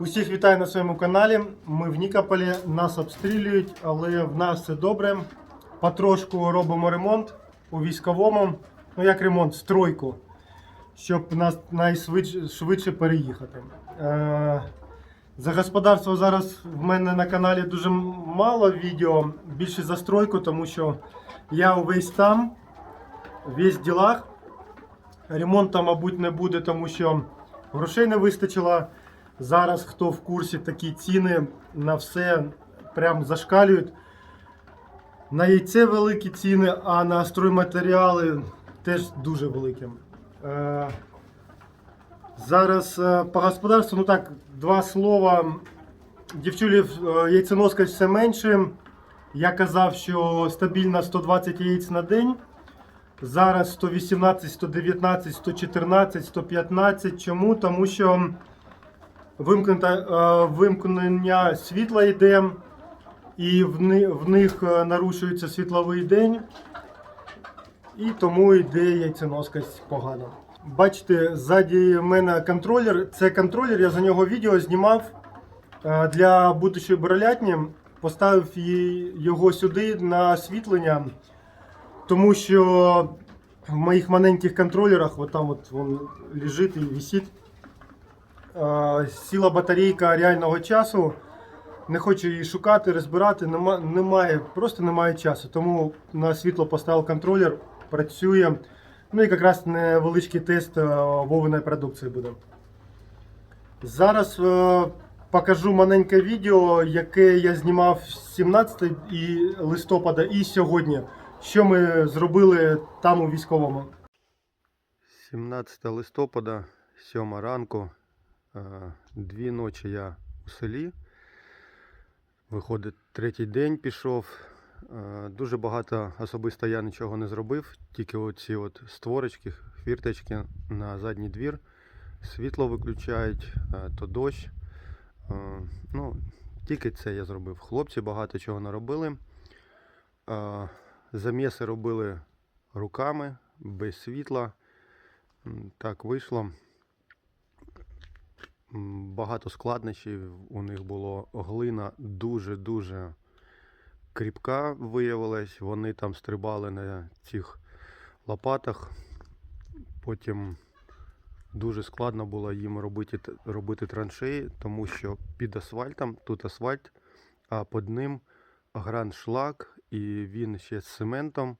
Усіх вітаю на своєму каналі. Ми в Нікополі, нас обстрілюють, але в нас все добре. Потрошку робимо ремонт у військовому. Ну як ремонт, стройку, щоб нас найшвидше переїхати. Е, за господарство зараз в мене на каналі дуже мало відео, більше за стройку, тому що я увесь там, весь в ділах. Ремонту, мабуть, не буде, тому що грошей не вистачило. Зараз, хто в курсі, такі ціни на все прям зашкалюють. На яйце великі ціни, а на стройматеріали теж дуже великі. Е, зараз е, по господарству, ну так, два слова. Дівчулів е, яйценоскость все менше. Я казав, що стабільно 120 яєць на день. Зараз 118, 119, 114, 115. Чому? Тому що вимкнення світла йде, і в, них е, нарушується світловий день, і тому йде яйценоскость погано. Бачите, ззаді мене контролер. Це контролер, я за нього відео знімав е, для будущої бролятні. Поставив його сюди на освітлення, тому що в моїх маленьких контролерах, от там от він лежить і висить. Сіла батарейка реального часу. Не хочу її шукати, розбирати. Нема, немає, просто немає часу. Тому на світло поставив контролер, працює. Ну і якраз невеличкий тест е, вовиної продукції буде. Зараз е, покажу маленьке відео, яке я знімав 17 і листопада і сьогодні. Що ми зробили там у військовому. 17 листопада, 7 ранку. Е, Дві ночі я у селі. Виходить, третій день пішов. Е, Дуже багато особисто я нічого не зробив, тільки оці от створочки, хвірточки на задній двір. Світло виключають, е, то дощ. Ну, тільки це я зробив. Хлопці багато чого наробили. Е, Заміси робили руками, без світла. Так вийшло. Багато складнощів у них було. Глина дуже-дуже кріпка виявилась. Вони там стрибали на цих лопатах. Потім дуже складно було їм робити, робити траншеї, тому що під асфальтом, тут асфальт, а під ним граншлаг, і він ще з цементом.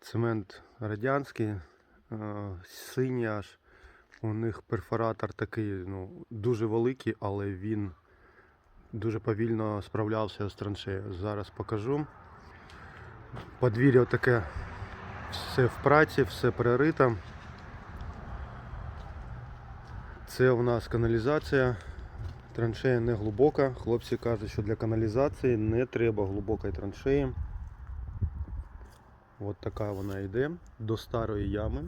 Цемент радянський, синій аж. У них перфоратор такий ну, дуже великий, але він дуже повільно справлявся з траншеєю. Зараз покажу. Подвір'я таке все в праці, все перерито. Це у нас каналізація. Траншея не глибока. Хлопці кажуть, що для каналізації не треба глибокої траншеї. От така вона йде до старої ями.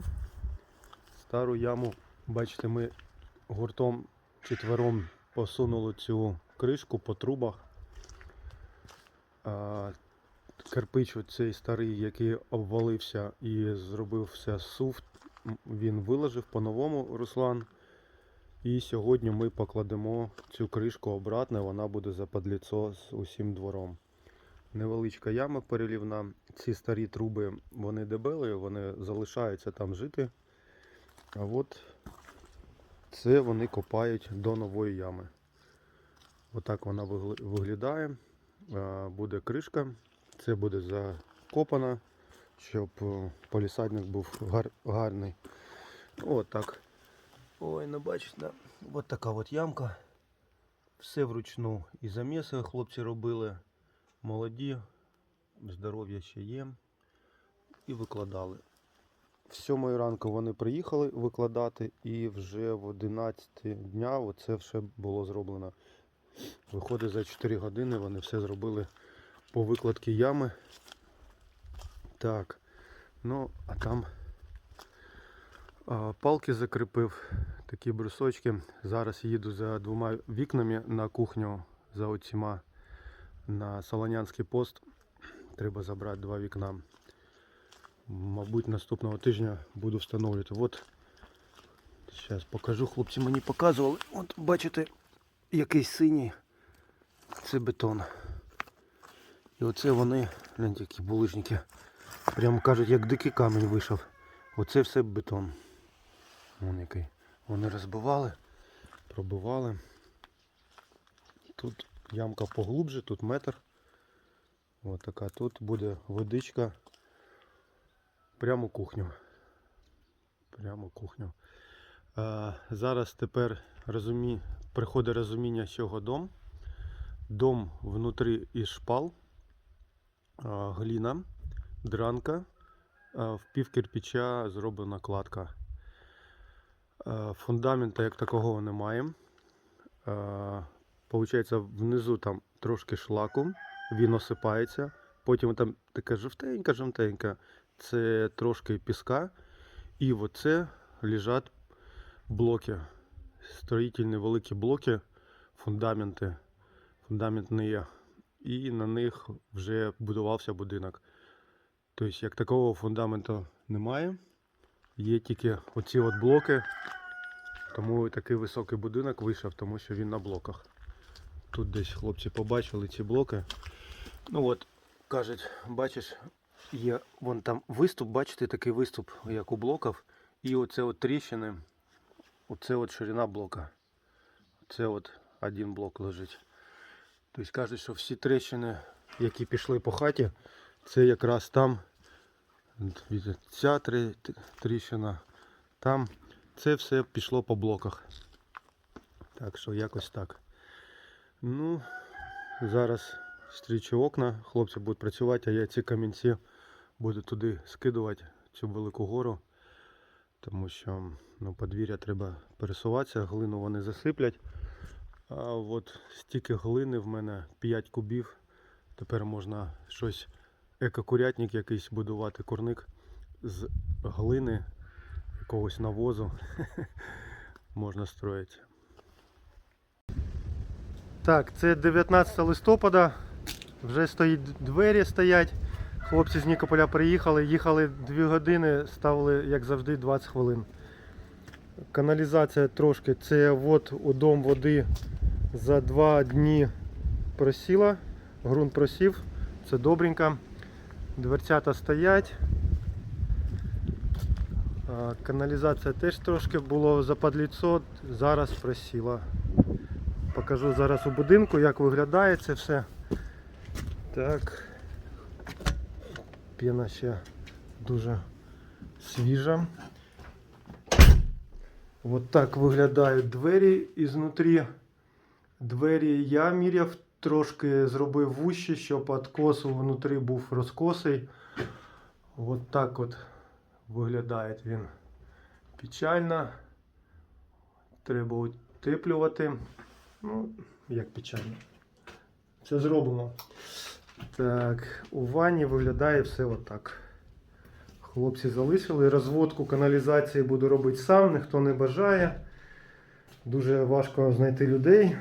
Стару яму, бачите, ми гуртом четвером посунули цю кришку по трубах. Кирпич оцей старий, який обвалився і зробив все сув, м, він виложив по-новому Руслан. І сьогодні ми покладемо цю кришку обратно, вона буде западліцо з усім двором. Невеличка яма перелівна. Ці старі труби вони дебели, вони залишаються там жити. А от це вони копають до нової ями. Отак вона виглядає. Буде кришка. Це буде закопано, щоб е, полісадник був гар- гарний. От так. Ой, не бачите, от така от ямка. Все вручну. І заміси хлопці робили. Молоді, здоров'я ще є. І викладали. В 7 ранку вони приїхали викладати, і вже в 11 дня оце все було зроблено. Виходить, за 4 години вони все зробили по викладці ями. Так, ну, а там а, палки закріпив, такі брусочки. Зараз їду за двома вікнами на кухню за оціма на Солонянський пост. Треба забрати два вікна. Мабуть, наступного тижня буду встановлювати. От, зараз покажу, хлопці мені показували. От бачите, якийсь синій, це бетон. І оце вони, гляньте, які булижники. Прямо кажуть, як дикий камінь вийшов. Оце все бетон. Вон який. Вони розбивали, пробивали. Тут ямка поглубже, тут метр. Ось така. Тут буде водичка. Прямо кухню. Прямо кухню. А, зараз тепер розумі... приходить розуміння, з чого дом. Дом внутрі із шпал, а, гліна, дранка, а, в пів кирпича зроблена кладка. А, Фундамента як такого немає. А, Получається, внизу там трошки шлаку, він осипається. Потім там така жовтенька, жовтенька. Це трошки піска. І оце лежать блоки. Строїтельні великі блоки, фундаменти. Фундаментні є. І на них вже будувався будинок. Тобто, як такого фундаменту немає. Є тільки оці от блоки. Тому такий високий будинок вийшов, тому що він на блоках. Тут десь хлопці побачили ці блоки. Ну от, кажуть, бачиш, є вон там виступ, бачите, такий виступ, як у блоків. І оце от тріщини, оце от ширина блока. Це от один блок лежить. Тобто кажуть, що всі тріщини, які пішли по хаті, це якраз там. Ця тріщина, там. Це все пішло по блоках. Так що якось так. Ну, зараз стрічу окна, хлопці будуть працювати, а я ці камінці буду туди скидувати, цю велику гору. Тому що ну, подвір'я треба пересуватися, глину вони засиплять. А от стільки глини в мене 5 кубів. Тепер можна щось, екокурятник якийсь будувати, курник з глини, якогось навозу можна строїти. Так, це 19 листопада. Вже стоїть двері стоять. Хлопці з Нікополя приїхали, їхали 2 години, ставили, як завжди, 20 хвилин. Каналізація трошки. Це от у дом води за 2 дні просіла. Грунт просів. Це добренько. Дверцята стоять. Каналізація теж трошки було западліцо, зараз просіла. Покажу зараз у будинку, як виглядає це все. Так. Піна ще дуже свіжа. От так виглядають двері ізнутрі. Двері я міряв, трошки зробив вущі, щоб откос внутрі був розкосий. От так от виглядає він печально. Треба утеплювати. Ну, як печально. Це зроблено. Так, у ванні виглядає все отак. Хлопці залишили. Розводку каналізації буду робити сам, ніхто не бажає. Дуже важко знайти людей,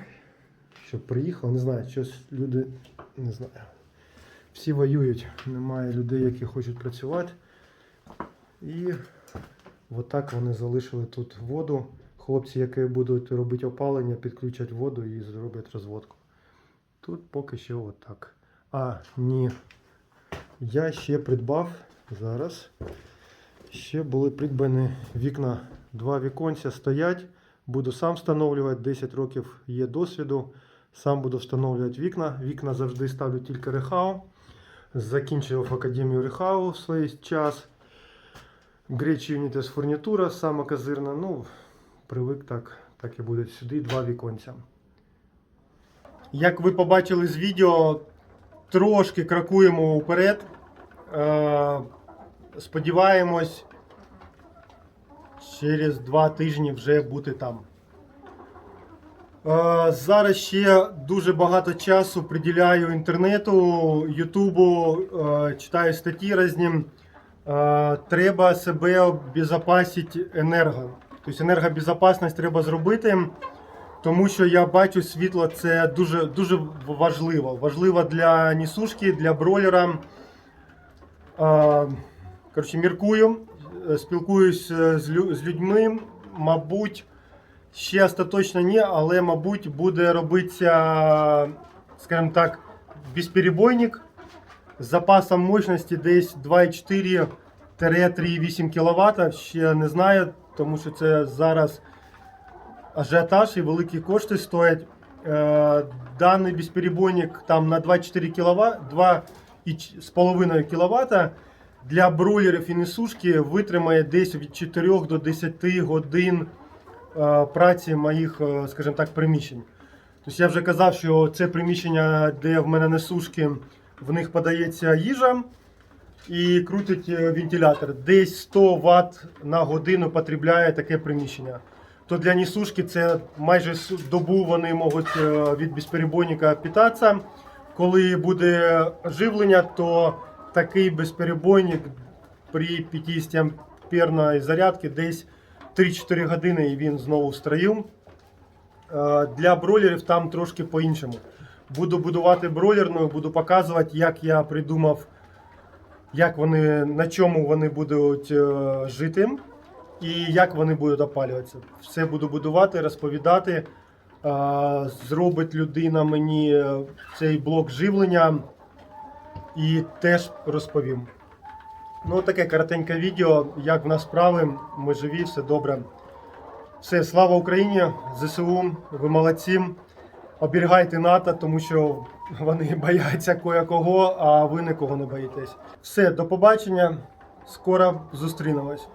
щоб приїхали. Не знаю, щось люди не знаю. Всі воюють, немає людей, які хочуть працювати. І отак вони залишили тут воду. Хлопці, які будуть робити опалення, підключать воду і зроблять розводку. Тут поки що отак. А, ні. Я ще придбав зараз. Ще були придбані вікна. Два віконця стоять. Буду сам встановлювати. 10 років є досвіду. Сам буду встановлювати вікна. Вікна завжди ставлю тільки Рехау. Закінчив академію Рехау в свій час. Греч Unites фурнітура, сама козирна. Ну, привик так, так і буде сюди два віконця. Як ви побачили з відео, трошки крокуємо вперед. Е, сподіваємось, через два тижні вже бути там. Е, зараз ще дуже багато часу приділяю інтернету, Ютубу, е, читаю статті різні. Треба себе обезопасити енерго. Тобто енергобезопасність треба зробити, тому що я бачу світло це дуже, дуже важливо. Важливо для несушки, для бройлера. Коротше, міркую, спілкуюсь е, з людьми, мабуть, Ще остаточно ні, але, мабуть, буде робитися, скажімо так, безперебойник з запасом мощності десь 2,4-3,8 кВт. Ще не знаю, тому що це зараз ажіотаж і великі кошти стоять. Е, Даний безперебойник там на 24 кВт, 2,5 кВт для бройлерів і несушки витримає десь від 4 до 10 годин е, праці моїх, е, скажімо так, приміщень. Тобто я вже казав, що це приміщення, де в мене несушки, в них подається їжа і крутить вентилятор. Десь 100 Вт на годину потребляє таке приміщення. То для несушки це майже добу вони можуть е, від безперебойника питатися. Коли буде живлення, то такий безперебойник при 50 амперної зарядці десь 3-4 години і він знову в строю. Е, Для бройлерів там трошки по-іншому. Буду будувати бройлерну, буду показувати, як я придумав, як вони, на чому вони будуть е, жити і як вони будуть опалюватися. Все буду будувати, розповідати. Зробить людина мені е, цей блок живлення і теж розповім. Ну, таке коротеньке відео, як в нас справи, ми живі, все добре. Все, слава Україні, ЗСУ, ви молодці. Оберігайте НАТО, тому що вони бояться кое-кого, а ви нікого не боїтесь. Все, до побачення. Скоро зустрінемось.